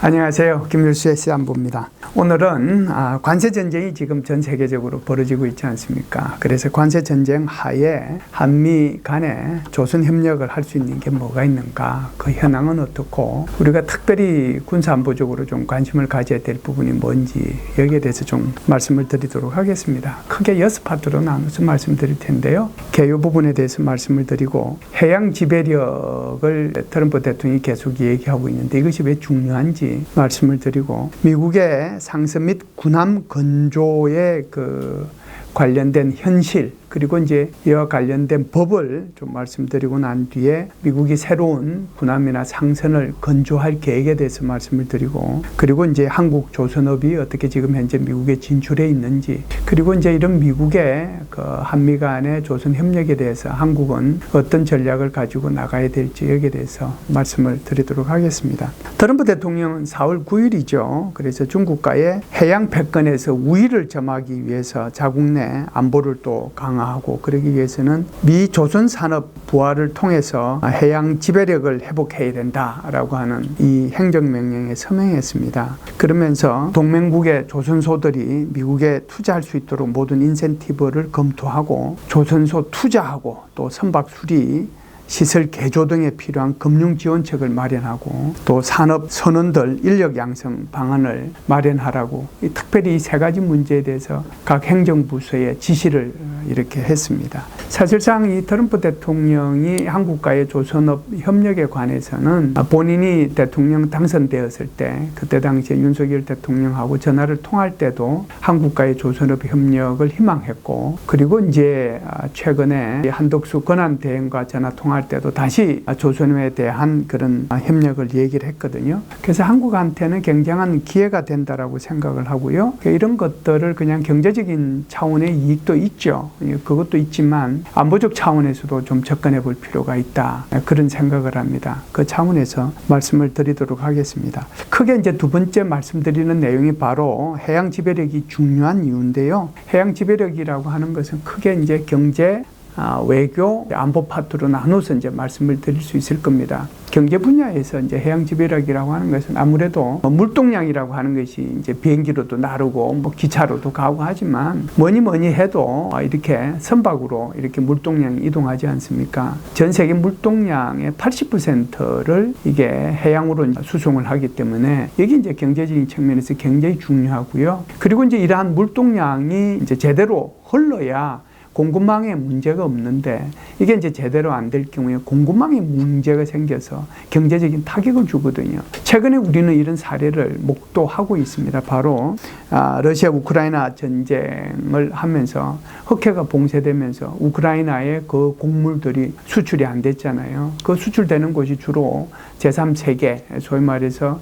안녕하세요. 김일수의 시안부입니다. 오늘은 아, 관세 전쟁이 지금 전 세계적으로 벌어지고 있지 않습니까? 그래서 관세 전쟁 하에 한미 간에 조선 협력을 할 수 있는 게 뭐가 있는가? 그 현황은 어떻고 우리가 특별히 군사 안보적으로 좀 관심을 가져야 될 부분이 뭔지 여기에 대해서 좀 말씀을 드리도록 하겠습니다. 크게 여섯 파트로 나눠서 말씀드릴 텐데요. 개요 부분에 대해서 말씀을 드리고 해양 지배력을 트럼프 대통령이 계속 얘기하고 있는데 이것이 왜 중요한지 말씀을 드리고 미국의 상습 및 군함 건조의 그 관련된 현실 그리고 이제 이와 관련된 법을 좀 말씀드리고 난 뒤에 미국이 새로운 군함이나 상선을 건조할 계획에 대해서 말씀을 드리고 그리고 이제 한국 조선업이 어떻게 지금 현재 미국에 진출해 있는지 그리고 이제 이런 미국의 그 한미 간의 조선 협력에 대해서 한국은 어떤 전략을 가지고 나가야 될지 여기에 대해서 말씀을 드리도록 하겠습니다. 트럼프 대통령은 4월 9일이죠. 그래서 중국과의 해양 패권에서 우위를 점하기 위해서 자국 내 안보를 또 강화 강화하고 그러기 위해서는 미 조선 산업 부활을 통해서 해양 지배력을 회복해야 된다라고 하는 이 행정명령에 서명했습니다. 그러면서 동맹국의 조선소들이 미국에 투자할 수 있도록 모든 인센티브를 검토하고 조선소 투자하고 또 선박 수리 시설 개조 등에 필요한 금융 지원책을 마련하고 또 산업 선원들 인력 양성 방안을 마련하라고 특별히 이 세 가지 문제에 대해서 각 행정부서에 지시를 이렇게 했습니다. 사실상 이 트럼프 대통령이 한국과의 조선업 협력에 관해서는 본인이 대통령 당선되었을 때 그때 당시에 윤석열 대통령하고 전화를 통할 때도 한국과의 조선업 협력을 희망했고 그리고 이제 최근에 한덕수 권한 대행과 전화 통화 할 때도 다시 조선에 대한 그런 협력을 얘기를 했거든요. 그래서 한국한테는 굉장한 기회가 된다라고 생각을 하고요. 이런 것들을 그냥 경제적인 차원의 이익도 있죠. 예, 그것도 있지만 안보적 차원에서도 좀 접근해 볼 필요가 있다. 그런 생각을 합니다. 그 차원에서 말씀을 드리도록 하겠습니다. 크게 이제 두 번째 말씀드리는 내용이 바로 해양 지배력이 중요한 이유인데요. 해양 지배력이라고 하는 것은 크게 이제 경제, 아, 외교, 안보 파트로 나눠서 이제 말씀을 드릴 수 있을 겁니다. 경제 분야에서 이제 해양 지배력이라고 하는 것은 아무래도 물동량이라고 하는 것이 이제 비행기로도 나르고 뭐 기차로도 가고 하지만 뭐니 뭐니 해도 이렇게 선박으로 이렇게 물동량이 이동하지 않습니까? 전 세계 물동량의 80%를 이게 해양으로 수송을 하기 때문에 여기 이제 경제적인 측면에서 굉장히 중요하고요. 그리고 이제 이러한 물동량이 이제 제대로 흘러야 공급망에 문제가 없는데 이게 이제 제대로 안 될 경우에 공급망에 문제가 생겨서 경제적인 타격을 주거든요. 최근에 우리는 이런 사례를 목도하고 있습니다. 바로 아, 러시아 우크라이나 전쟁을 하면서 흑해가 봉쇄되면서 우크라이나의 그 곡물들이 수출이 안 됐잖아요. 그 수출되는 곳이 주로 제3세계, 소위 말해서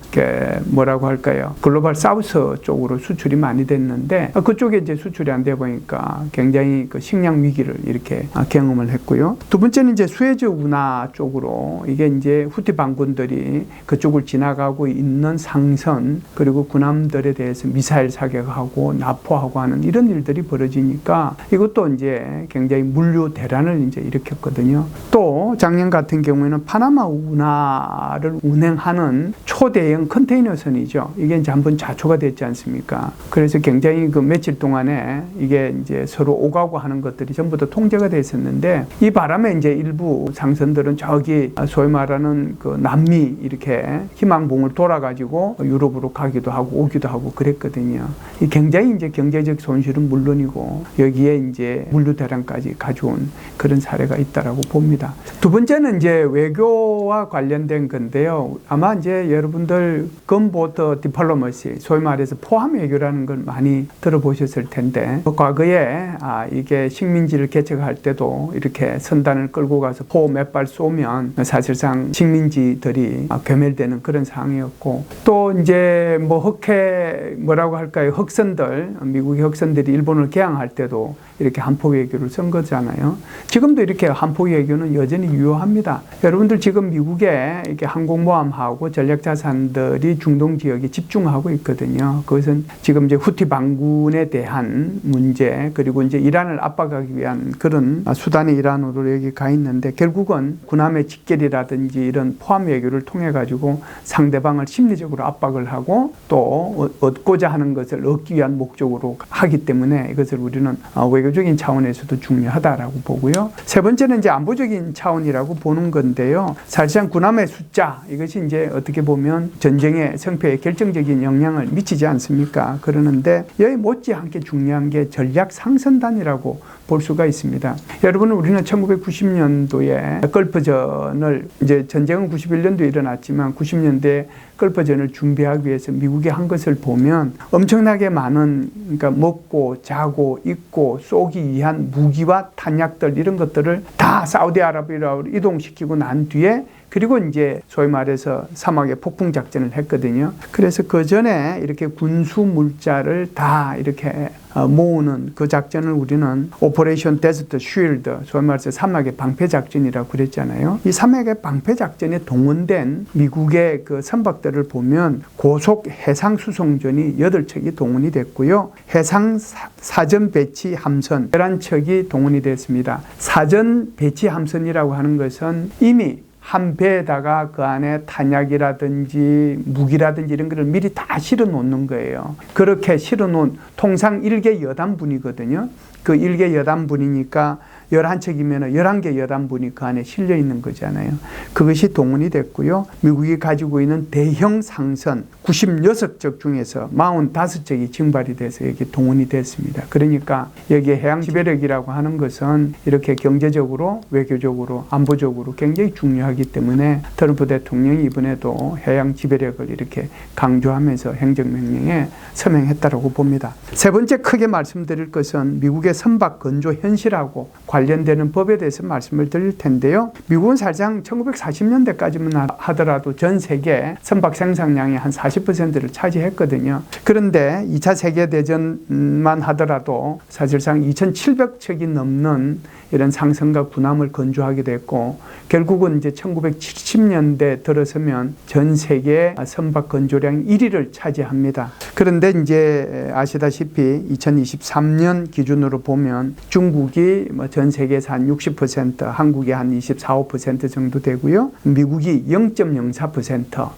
뭐라고 할까요? 글로벌 사우스 쪽으로 수출이 많이 됐는데 그쪽에 이제 수출이 안 돼 보니까 굉장히 그 식량 위기를 이렇게 경험을 했고요. 두 번째는 이제 수에즈 운하 쪽으로 이게 이제 후티 반군들이 그쪽을 지나가고 있는 상선 그리고 군함들에 대해서 미사일 사격하고 납포하고 하는 이런 일들이 벌어지니까 이것도 이제 굉장히 물류 대란을 이제 일으켰거든요. 또 작년 같은 경우에는 파나마 운하를 운행하는 초대형 컨테이너선이죠. 이게 이제 한번 자초가 됐지 않습니까? 그래서 굉장히 그 며칠 동안에 이게 이제 서로 오가고 하는 것들이 전부 다 통제가 됐었는데 이 바람에 이제 일부 상선들은 저기 소위 말하는 그 남미 이렇게 희망봉을 돌아가지고 유럽으로 가기도 하고 오기도 하고 그랬거든요. 굉장히 이제 경제적 손실은 물론이고 여기에 이제 물류 대란까지 가져온 그런 사례가 있다라고 봅니다. 두 번째는 이제 외교와 관련된 건데요. 아마 이제 여러분들 건보터 디플로머시 소위 말해서 포함 외교라는 걸 많이 들어보셨을 텐데 과거에 아 이게 식민지를 개척할 때도 이렇게 선단을 끌고 가서 포 몇 발 쏘면 사실상 식민지들이 괴멸되는 그런 상황이었고 또 이제 뭐 흑해 뭐라고 할까요 흑선들 미국의 흑선들이 일본을 개항할 때도 이렇게 한포 외교를 쓴 거잖아요. 지금도 이렇게 한포 외교는 여전히 유효합니다. 여러분들 지금 미국에 이렇게 이렇게 항공모함하고 전략자산들이 중동 지역에 집중하고 있거든요. 그것은 지금 이제 후티 반군에 대한 문제 그리고 이제 이란을 압박 하기 위한 그런 수단이 이란으로 여기 가 있는데 결국은 군함의 직결이라든지 이런 포함 외교를 통해 가지고 상대방을 심리적으로 압박을 하고 또 얻고자 하는 것을 얻기 위한 목적으로 하기 때문에 이것을 우리는 어, 외교적인 차원에서도 중요하다라고 보고요. 세 번째는 이제 안보적인 차원이라고 보는 건데요. 사실상 군함의 숫자 이것이 이제 어떻게 보면 전쟁의 성패에 결정적인 영향을 미치지 않습니까? 그러는데 여기 못지않게 중요한 게 전략 상선단이라고 볼 수가 있습니다. 여러분 우리는 1990년도에 걸프전을 이제 전쟁은 91년도에 일어났지만 90년대 걸프전을 준비하기 위해서 미국이 한 것을 보면 엄청나게 많은 그러니까 먹고 자고 입고 쏘기 위한 무기와 탄약들 이런 것들을 다 사우디아라비아로 이동시키고 난 뒤에 그리고 이제 소위 말해서 사막에 폭풍 작전을 했거든요. 그래서 그 전에 이렇게 군수 물자를 다 이렇게 어, 모으는 그 작전을 우리는 오퍼레이션 데스트 쉴드, 소위 말해서 사막의 방패 작전이라고 그랬잖아요. 이 사막의 방패 작전에 동원된 미국의 그 선박들을 보면 고속 해상 수송전이 8척이 동원이 됐고요. 해상 사전 배치 함선 11척이 동원이 됐습니다. 사전 배치 함선이라고 하는 것은 이미 한 배에다가 그 안에 탄약이라든지 무기라든지 이런 거를 미리 다 실어 놓는 거예요. 그렇게 실어 놓은 통상 일개 여단분이거든요. 그 일개 여단분이니까 11척이면 11개 여단분이 그 안에 실려 있는 거잖아요. 그것이 동원이 됐고요. 미국이 가지고 있는 대형 상선 96척 중에서 45척이 증발이 돼서 여기 동원이 됐습니다. 그러니까 여기 해양 지배력이라고 하는 것은 이렇게 경제적으로, 외교적으로, 안보적으로 굉장히 중요하기 때문에 트럼프 대통령이 이번에도 해양 지배력을 이렇게 강조하면서 행정명령에 서명했다고 봅니다. 세 번째 크게 말씀드릴 것은 미국의 선박 건조 현실하고 관련되는 법에 대해서 말씀을 드릴 텐데요. 미국은 사실상 1940년대까지만 하더라도 전 세계 선박 생산량의 한 40%를 차지했거든요. 그런데 2차 세계대전만 하더라도 사실상 2,700척이 넘는 이런 상선과 군함을 건조하게 됐고 결국은 이제 1970년대 들어서면 전 세계 선박 건조량 1위를 차지합니다. 그런데 이제 아시다시피 2023년 기준으로 보면 중국이 뭐전 세계에서 한 60%, 한국이 한 24, 5% 정도 되고요. 미국이 0.04%.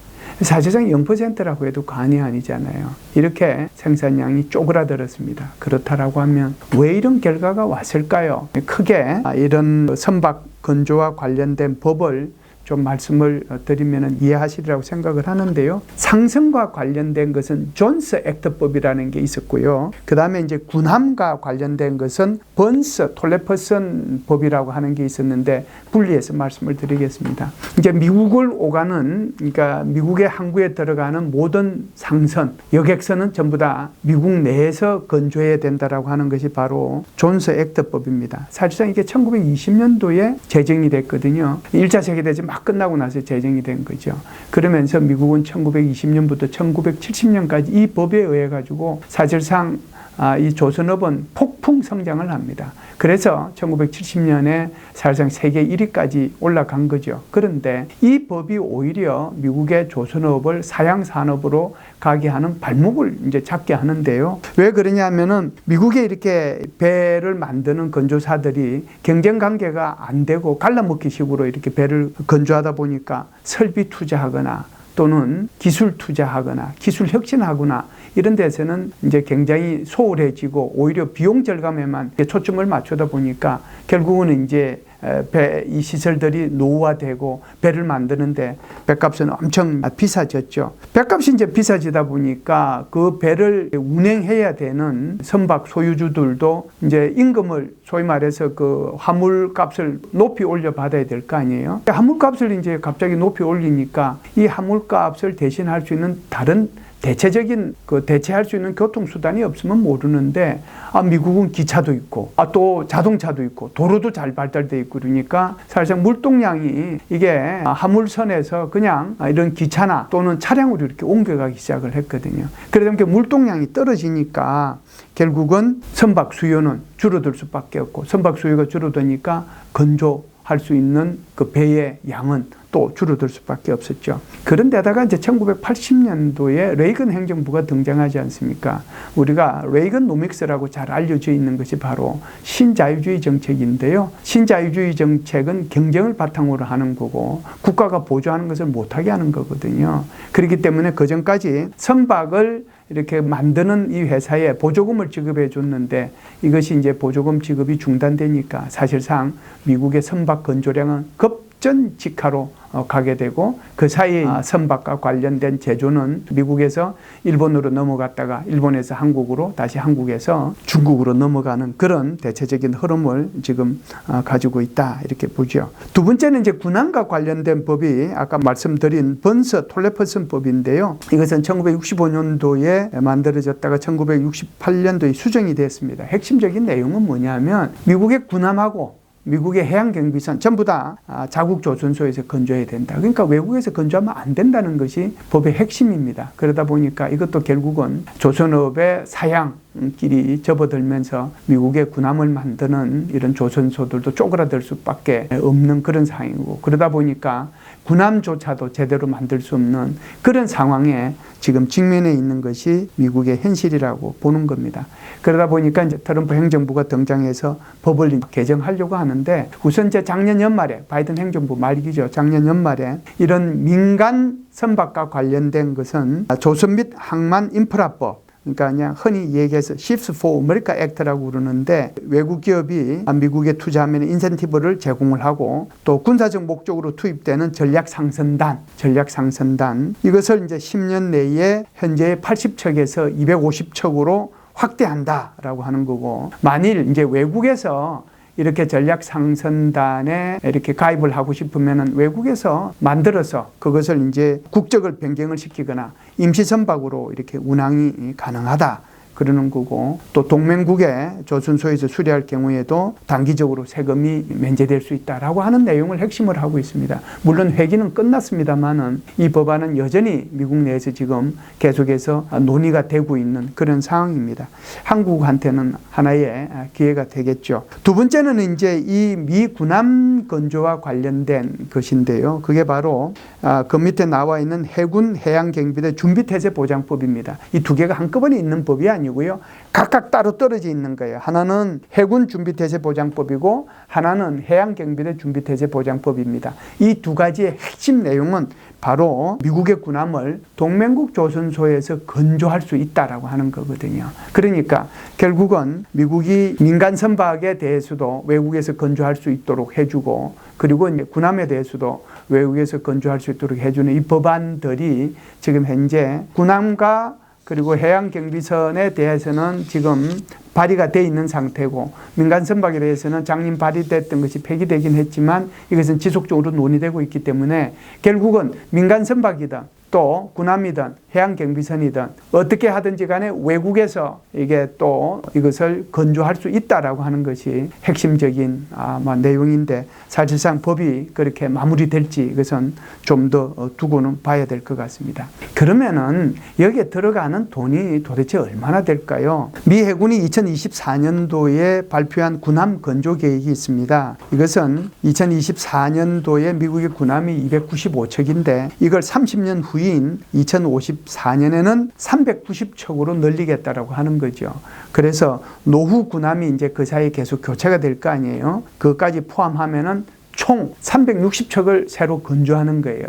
사실상 0%라고 해도 과언이 아니잖아요. 이렇게 생산량이 쪼그라들었습니다. 그렇다라고 하면 왜 이런 결과가 왔을까요? 크게 이런 선박 건조와 관련된 법을 좀 말씀을 드리면 이해하시리라고 생각을 하는데요. 상승과 관련된 것은 존스 액트법이라는 게 있었고요. 그 다음에 이제 군함과 관련된 것은 번스 톨레퍼슨 법이라고 하는 게 있었는데 분리해서 말씀을 드리겠습니다. 이제 미국을 오가는 그러니까 미국의 항구에 들어가는 모든 상선, 여객선은 전부 다 미국 내에서 건조해야 된다라고 하는 것이 바로 존스 액트법입니다. 사실상 이게 1920년도에 제정이 됐거든요. 1차 세계대전 막 끝나고 나서 제정이 된 거죠. 그러면서 미국은 1920년부터 1970년까지 이 법에 의해 가지고 사실상 아, 이 조선업은 폭풍 성장을 합니다. 그래서 1970년에 사실상 세계 1위까지 올라간 거죠. 그런데 이 법이 오히려 미국의 조선업을 사양 산업으로 가게 하는 발목을 이제 잡게 하는데요. 왜 그러냐면은 미국에 이렇게 배를 만드는 건조사들이 경쟁 관계가 안 되고 갈라먹기 식으로 이렇게 배를 건조하다 보니까 설비 투자하거나 또는 기술 투자하거나 기술 혁신하거나 이런 데서는 이제 굉장히 소홀해지고 오히려 비용 절감에만 초점을 맞추다 보니까 결국은 이제 배, 이 시설들이 노후화되고 배를 만드는데 배값은 엄청 비싸졌죠. 배값이 이제 비싸지다 보니까 그 배를 운행해야 되는 선박 소유주들도 이제 임금을 소위 말해서 그 화물값을 높이 올려 받아야 될 거 아니에요. 화물값을 이제 갑자기 높이 올리니까 이 화물값을 대신할 수 있는 다른 대체적인 그 대체할 수 있는 교통수단이 없으면 모르는데 아 미국은 기차도 있고 아 또 자동차도 있고 도로도 잘 발달돼 있고 그러니까 사실상 물동량이 이게 화물선에서 그냥 이런 기차나 또는 차량으로 이렇게 옮겨가기 시작을 했거든요. 그러다 보니까 물동량이 떨어지니까 결국은 선박 수요는 줄어들 수밖에 없고 선박 수요가 줄어드니까 건조 할 수 있는 그 배의 양은 또 줄어들 수밖에 없었죠. 그런데다가 이제 1980년도에 레이건 행정부가 등장하지 않습니까? 우리가 레이건 노믹스라고 잘 알려져 있는 것이 바로 신자유주의 정책인데요. 신자유주의 정책은 경쟁을 바탕으로 하는 거고 국가가 보조하는 것을 못하게 하는 거거든요. 그렇기 때문에 그 전까지 선박을 이렇게 만드는 이 회사에 보조금을 지급해 줬는데 이것이 이제 보조금 지급이 중단되니까 사실상 미국의 선박 건조량은 급 전 직하로 어, 가게 되고 그 사이에 아, 선박과 관련된 제조는 미국에서 일본으로 넘어갔다가 일본에서 한국으로 다시 한국에서 중국으로 넘어가는 그런 대체적인 흐름을 지금 어, 가지고 있다 이렇게 보죠. 두 번째는 이제 군함과 관련된 법이 아까 말씀드린 번서 톨레퍼슨 법인데요. 이것은 1965년도에 만들어졌다가 1968년도에 수정이 됐습니다. 핵심적인 내용은 뭐냐면 미국의 군함하고 미국의 해양경비선 전부 다 아, 자국 조선소에서 건조해야 된다. 그러니까 외국에서 건조하면 안 된다는 것이 법의 핵심입니다. 그러다 보니까 이것도 결국은 조선업의 사양 끼리 접어들면서 미국의 군함을 만드는 이런 조선소들도 쪼그라들 수밖에 없는 그런 상황이고 그러다 보니까 군함조차도 제대로 만들 수 없는 그런 상황에 지금 직면해 있는 것이 미국의 현실이라고 보는 겁니다. 그러다 보니까 이제 트럼프 행정부가 등장해서 법을 개정하려고 하는데 우선 이제 작년 연말에 바이든 행정부 말기죠. 작년 연말에 이런 민간 선박과 관련된 것은 조선 및 항만 인프라법 그러니까 그냥 흔히 얘기해서 Ships for America Act라고 그러는데 외국 기업이 미국에 투자하면 인센티브를 제공을 하고 또 군사적 목적으로 투입되는 전략 상선단, 전략 상선단. 이것을 이제 10년 내에 현재 80척에서 250척으로 확대한다라고 하는 거고. 만일 이제 외국에서 이렇게 전략 상선단에 이렇게 가입을 하고 싶으면 외국에서 만들어서 그것을 이제 국적을 변경을 시키거나 임시 선박으로 이렇게 운항이 가능하다. 그러는 거고 또 동맹국에 조선소에서 수리할 경우에도 단기적으로 세금이 면제될 수 있다라고 하는 내용을 핵심을 하고 있습니다. 물론 회기는 끝났습니다만은 이 법안은 여전히 미국 내에서 지금 계속해서 논의가 되고 있는 그런 상황입니다. 한국한테는 하나의 기회가 되겠죠. 두 번째는 이제 이 미 군함 건조와 관련된 것인데요. 그게 바로 아, 그 밑에 나와 있는 해군 해양 경비대 준비 태세 보장법입니다. 이 두 개가 한꺼번에 있는 법이 아니고 요. 각각 따로 떨어져 있는 거예요. 하나는 해군 준비태세 보장법이고 하나는 해양 경비대 준비태세 보장법입니다. 이 두 가지의 핵심 내용은 바로 미국의 군함을 동맹국 조선소에서 건조할 수 있다라고 하는 거거든요. 그러니까 결국은 미국이 민간 선박에 대해서도 외국에서 건조할 수 있도록 해주고 그리고 이제 군함에 대해서도 외국에서 건조할 수 있도록 해주는 이 법안들이 지금 현재 군함과 그리고 해양 경비선에 대해서는 지금 발의가 돼 있는 상태고 민간 선박에 대해서는 작년 발의됐던 것이 폐기되긴 했지만 이것은 지속적으로 논의되고 있기 때문에 결국은 민간 선박이든 또 군함이든 해양 경비선이든 어떻게 하든지 간에 외국에서 이게 또 이것을 건조할 수 있다라고 하는 것이 핵심적인 아마 내용인데 사실상 법이 그렇게 마무리될지 이것은 좀 더 두고는 봐야 될 것 같습니다. 그러면은 여기에 들어가는 돈이 도대체 얼마나 될까요? 미 해군이 2024년도에 발표한 군함 건조 계획이 있습니다. 이것은 2024년도에 미국의 군함이 295척인데 이걸 30년 후인 2054년에는 390척으로 늘리겠다라고 하는 거죠. 그래서 노후 군함이 이제 그 사이에 계속 교체가 될 거 아니에요. 그것까지 포함하면은 총 360척을 새로 건조하는 거예요.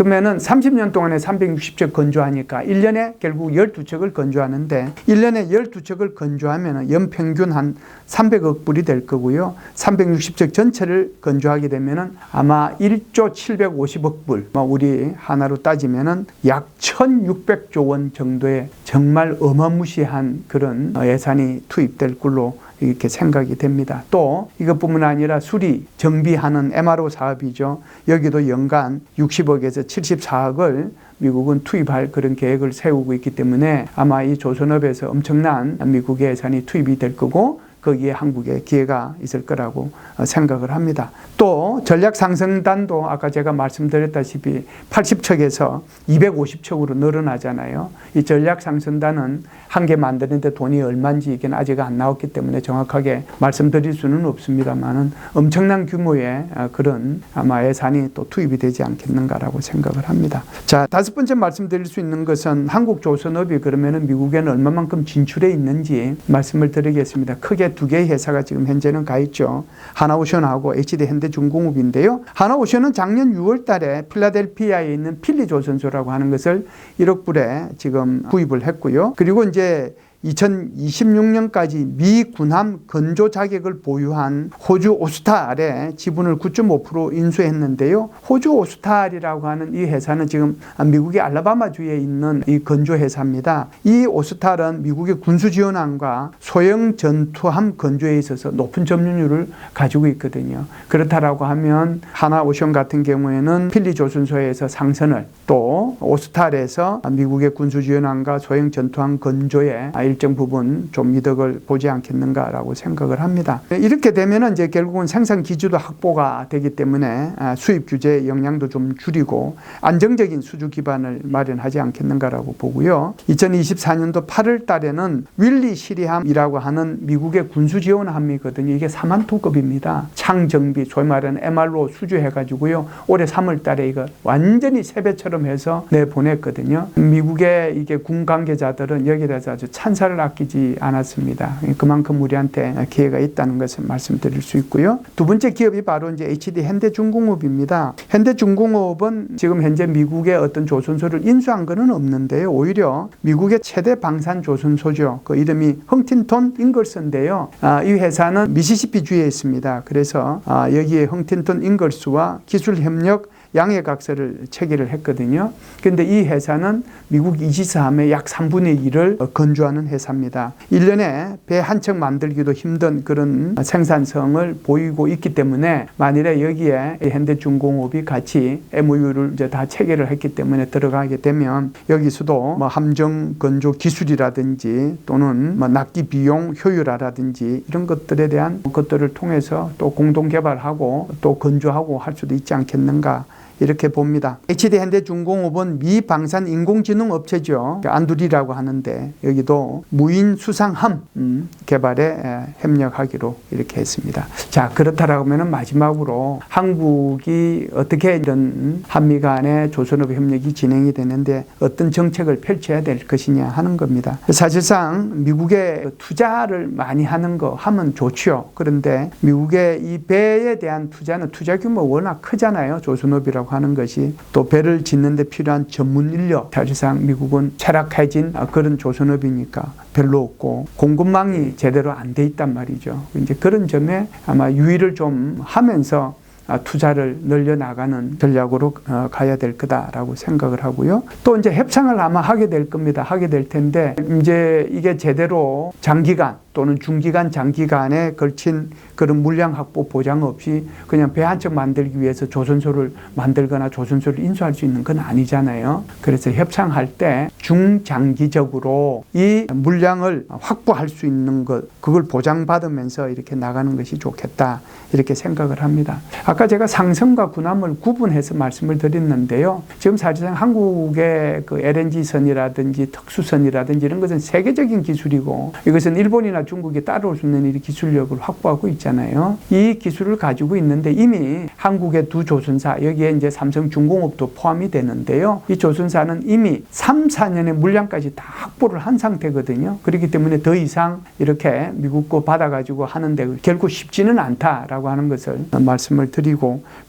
그러면은 30년 동안에 360척 건조하니까 1년에 결국 12척을 건조하는데 1년에 12척을 건조하면 연평균 한 300억 불이 될 거고요. 360척 전체를 건조하게 되면은 아마 1조 750억 불, 뭐 우리 하나로 따지면은 약 1600조 원 정도의 정말 어마무시한 그런 예산이 투입될 걸로 이렇게 생각이 됩니다. 또 이것뿐만 아니라 수리, 정비하는 MRO 사업이죠. 여기도 연간 60억에서 74억을 미국은 투입할 그런 계획을 세우고 있기 때문에 아마 이 조선업에서 엄청난 미국의 예산이 투입이 될 거고 거기에 한국에 기회가 있을 거라고 어, 생각을 합니다. 또 전략 상승단도 아까 제가 말씀드렸다시피 80척에서 250척으로 늘어나잖아요. 이 전략 상승단은 한 개 만드는데 돈이 얼마인지 이게 아직 안 나왔기 때문에 정확하게 말씀드릴 수는 없습니다만은 엄청난 규모의 어, 그런 아마 예산이 또 투입이 되지 않겠는가라고 생각을 합니다. 자, 다섯 번째 말씀드릴 수 있는 것은 한국 조선업이 그러면은 미국에는 얼마만큼 진출해 있는지 말씀을 드리겠습니다. 크게 두 개의 회사가 지금 현재는 가 있죠. 하나오션하고 HD 현대중공업인데요. 하나오션은 작년 6월 달에 필라델피아에 있는 필리조선소라고 하는 것을 1억 불에 지금 구입을 했고요. 그리고 이제 2026년까지 미 군함 건조 자격을 보유한 호주 오스탈에 지분을 9.5% 인수했는데요. 호주 오스탈이라고 하는 이 회사는 지금 미국의 알라바마주에 있는 이 건조 회사입니다. 이 오스탈은 미국의 군수 지원함과 소형 전투함 건조에 있어서 높은 점유율을 가지고 있거든요. 그렇다라고 하면 하나 오션 같은 경우에는 필리 조선소에서 상선을 또 오스탈에서 미국의 군수 지원함과 소형 전투함 건조에 일정 부분 좀 이득을 보지 않겠는가라고 생각을 합니다. 이렇게 되면 이제 결국은 생산 기주도 확보가 되기 때문에 아, 수입 규제 영향도 좀 줄이고 안정적인 수주 기반을 마련하지 않겠는가라고 보고요. 2024년도 8월 달에는 윌리 시리함이라고 하는 미국의 군수 지원 함이거든요. 이게 4만 톤급입니다. 창정비, 소위 말하는 MR로 수주해가지고요. 올해 3월 달에 이거 완전히 세배처럼 해서 내보냈거든요. 미국의 이게 군 관계자들은 여기에 대해서 아주 찬 사를 아끼지 않았습니다. 그만큼 우리한테 기회가 있다는 것을 말씀드릴 수 있고요. 두 번째 기업이 바로 이제 HD 현대중공업입니다. 현대중공업은 지금 현재 미국의 어떤 조선소를 인수한 것은 없는데요. 오히려 미국의 최대 방산 조선소죠. 그 이름이 흥틴톤 잉글스인데요. 아, 이 회사는 미시시피 주에 있습니다. 그래서 아, 여기에 흥틴톤 잉글스와 기술 협력 양해각서를 체결을 했거든요. 그런데 이 회사는 미국 이지스함의 약 3분의 1을 건조하는 회사입니다. 1년에 배 한 척 만들기도 힘든 그런 생산성을 보이고 있기 때문에 만일에 여기에 현대중공업이 같이 MOU를 이제 다 체결을 했기 때문에 들어가게 되면 여기서도 뭐 함정 건조 기술이라든지 또는 뭐 납기 비용 효율화라든지 이런 것들에 대한 것들을 통해서 또 공동 개발하고 또 건조하고 할 수도 있지 않겠는가 이렇게 봅니다. HD 현대중공업은 미 방산 인공지능 업체죠. 안두리라고 하는데 여기도 무인 수상함 음, 개발에 협력하기로 이렇게 했습니다. 자 그렇다라고 하면 마지막으로 한국이 어떻게 이런 한미 간의 조선업 협력이 진행이 되는데 어떤 정책을 펼쳐야 될 것이냐 하는 겁니다. 사실상 미국의 투자를 많이 하는 거 하면 좋죠. 그런데 미국의 이 배에 대한 투자는 투자 규모 워낙 크잖아요. 조선업이라고 하는 것이 또 배를 짓는 데 필요한 전문 인력 사실상 미국은 철학해진 그런 조선업이니까 별로 없고 공급망이 제대로 안 돼 있단 말이죠. 이제 그런 점에 아마 유의를 좀 하면서 투자를 늘려 나가는 전략으로 어, 가야 될 거다라고 생각을 하고요. 또 이제 협상을 아마 하게 될 겁니다. 하게 될 텐데 이제 이게 제대로 장기간 또는 중기간, 장기간에 걸친 그런 물량 확보 보장 없이 그냥 배 한 척 만들기 위해서 조선소를 만들거나 조선소를 인수할 수 있는 건 아니잖아요. 그래서 협상할 때 중장기적으로 이 물량을 확보할 수 있는 것, 그걸 보장받으면서 이렇게 나가는 것이 좋겠다. 이렇게 생각을 합니다. 아까 제가 상선과 군함을 구분해서 말씀을 드렸는데요. 지금 사실상 한국의 그 LNG선이라든지 특수선이라든지 이런 것은 세계적인 기술이고 이것은 일본이나 중국이 따라올 수 있는 이 기술력을 확보하고 있잖아요. 이 기술을 가지고 있는데 이미 한국의 두 조선사 여기에 이제 삼성중공업도 포함이 되는데요. 이 조선사는 이미 3, 4년의 물량까지 다 확보를 한 상태거든요. 그렇기 때문에 더 이상 이렇게 미국 거 받아가지고 하는데 결국 쉽지는 않다라고 하는 것을 말씀을 드리고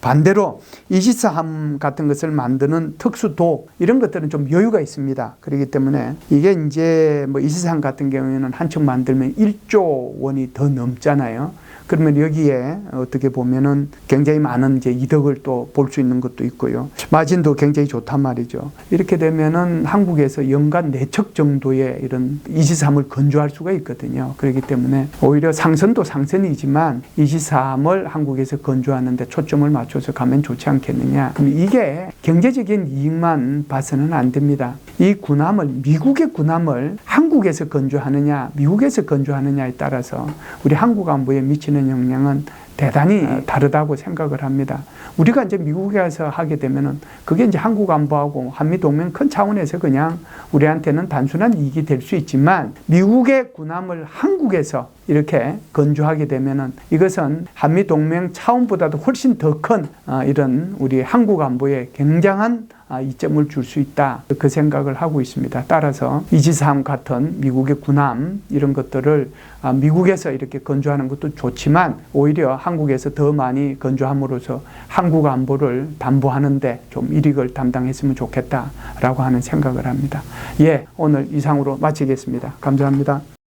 반대로 이지스함 같은 것을 만드는 특수도 이런 것들은 좀 여유가 있습니다. 그렇기 때문에 이게 이제 뭐 이지스함 같은 경우에는 한 척 만들면 1조 원이 더 넘잖아요. 그러면 여기에 어떻게 보면은 굉장히 많은 이제 이득을 또 볼 수 있는 것도 있고요. 마진도 굉장히 좋단 말이죠. 이렇게 되면은 한국에서 연간 4척 정도의 이런 이지삼을 건조할 수가 있거든요. 그렇기 때문에 오히려 상선도 상선이지만 이지삼을 한국에서 건조하는데 초점을 맞춰서 가면 좋지 않겠느냐. 그럼 이게 경제적인 이익만 봐서는 안 됩니다. 이 군함을 미국의 군함을 한국에서 건조하느냐 미국에서 건조하느냐에 따라서 우리 한국 안보에 미치는 영향은 대단히 다르다고 생각을 합니다. 우리가 이제 미국에 가서 하게 되면은 그게 이제 한국 안보하고 한미 동맹 큰 차원에서 그냥 우리한테는 단순한 이익이 될 수 있지만 미국의 군함을 한국에서 이렇게 건조하게 되면은 이것은 한미 동맹 차원보다도 훨씬 더큰 어, 이런 우리 한국 안보에 굉장한 아, 이점을 줄 수 있다. 그 생각을 하고 있습니다. 따라서 이지삼 같은 미국의 군함 이런 것들을 아, 미국에서 이렇게 건조하는 것도 좋지만 오히려 한국에서 더 많이 건조함으로써 한국 안보를 담보하는데 좀 이익을 담당했으면 좋겠다라고 하는 생각을 합니다. 예, 오늘 이상으로 마치겠습니다. 감사합니다.